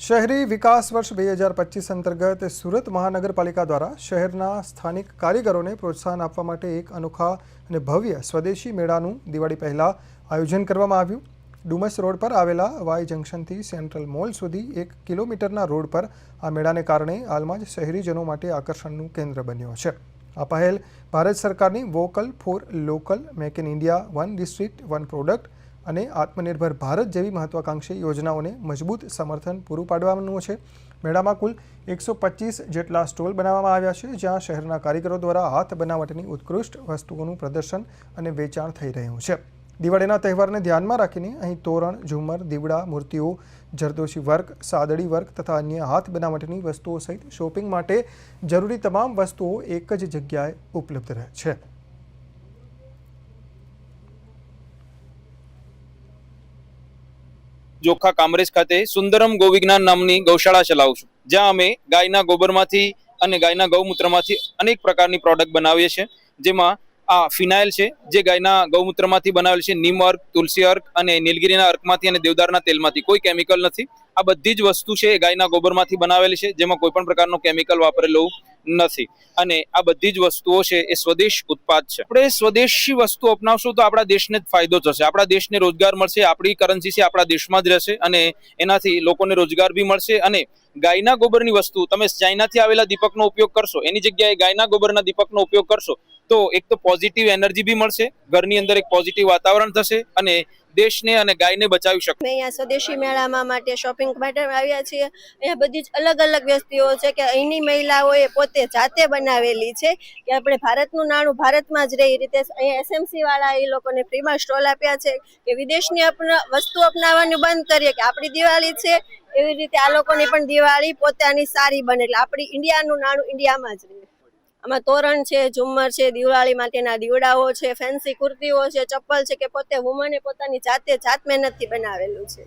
શહેરી વિકાસ વર્ષ બે હજાર પચીસ અંતર્ગત સુરત મહાનગરપાલિકા દ્વારા શહેરના સ્થાનિક કારીગરોને પ્રોત્સાહન આપવા માટે એક અનોખા અને ભવ્ય સ્વદેશી મેળાનું દિવાળી પહેલાં આયોજન કરવામાં આવ્યું. ડુમસ રોડ પર આવેલા વાય જંકશનથી સેન્ટ્રલ મોલ સુધી એક કિલોમીટરના રોડ પર આ મેળાને કારણે હાલમાં જ શહેરીજનો માટે આકર્ષણનું કેન્દ્ર બન્યો છે. આ પહેલ ભારત સરકારની vocal for local, make in India, one district, one product અને આત્મનિર્ભર ભારત જેવી મહત્વાકાંક્ષી યોજનાઓને મજબૂત સમર્થન પૂરું પાડવાનું છે. મેળામાં કુલ એકસો પચીસ જેટલા સ્ટોલ બનાવવામાં આવ્યા છે, જ્યાં શહેરના કારીગરો દ્વારા હાથ બનાવટની ઉત્કૃષ્ટ વસ્તુઓનું પ્રદર્શન અને વેચાણ થઈ રહ્યું છે. દિવાળીના તહેવારને ધ્યાનમાં રાખીને અહીં તોરણ ઝુમર દીવડા, મૂર્તિઓ, જરદોશી વર્ક, સાદડી વર્ક તથા અન્ય હાથ બનાવટની વસ્તુઓ સહિત શોપિંગ માટે જરૂરી તમામ વસ્તુઓ એક જ જગ્યાએ ઉપલબ્ધ રહે છે. જોખા કામરેજ ખાતે સુંદરમ ગોવિજ્ઞાન નામની ગૌશાળા ચલાવું છું. જ્યાં અમે ગાયના ગોબરમાંથી અને ગાયના ગૌમૂત્રમાંથી અનેક પ્રકારની પ્રોડક્ટ બનાવીએ છીએ. જેમાં આ ફિનાઇલ છે, જે ગાયના ગૌમૂત્રમાંથી બનાવેલ છે, નીમ અર્ક, તુલસી અર્ક અને નીલગીરીના અર્કમાંથી અને દેવદારના તેલમાંથી. કોઈ કેમિકલ નથી. આ બધી જ વસ્તુ છે એ ગાયના ગોબરમાંથી બનાવેલી છે. જેમાં કોઈ પણ પ્રકારનો કેમિકલ વાપરેલું નથી. અને આ બધી જ વસ્તુઓ છે એ સ્વદેશ ઉત્પાદ છે. આપણે સ્વદેશી વસ્તુ અપનાવશું તો આપણા દેશને જ ફાયદો થશે. આપણા દેશને રોજગાર મળશે, આપણી કરન્સી છે આપણા દેશમાં જ રહેશે અને એનાથી લોકોને રોજગાર બી મળશે અને ગાયના ગોબરની વસ્તુ, તમે ચાઇનાથી આવેલા દીપકનો ઉપયોગ કરશો, એની જગ્યાએ ગાયના ગોબરના દીપકનો ઉપયોગ કરશો, તો એક તો પોઝિટિવ એનર્જી બી મળશે, ઘરની અંદર એક પોઝિટિવ વાતાવરણ થશે અને દેશને અને ગાયને બચાવી શકશે મેં અહીંયા સ્વદેશી મેળામાં માટે શોપિંગ માટે આવ્યા છીએ. અહીંયા બધી જ અલગ અલગ વસ્તુઓ છે કે અહીંની મહિલાઓએ પોતે જાતે બનાવેલી છે કે આપણે ભારતનું નાણું ભારતમાં જ રહે, એ રીતે અહીંયા એસએમસી વાળા એ લોકોને ફ્રીમાં સ્ટોલ આપ્યા છે કે વિદેશની અપના, વસ્તુ અપનાવવાનું બંધ કરીએ કે આપણી દિવાળી છે એવી રીતે આ લોકોની પણ દિવાળી પોતાની સારી બને એટલે આપણી ઇન્ડિયાનું નાણું ઇન્ડિયામાં જ રહે. આમાં તોરણ છે, ઝુમ્મર છે દિવાળી માટેના દીવડાઓ છે, ફેન્સી કુર્તીઓ છે, ચપ્પલ છે કે પોતે વુમને પોતાની જાતે જાત મહેનતથી બનાવેલું છે.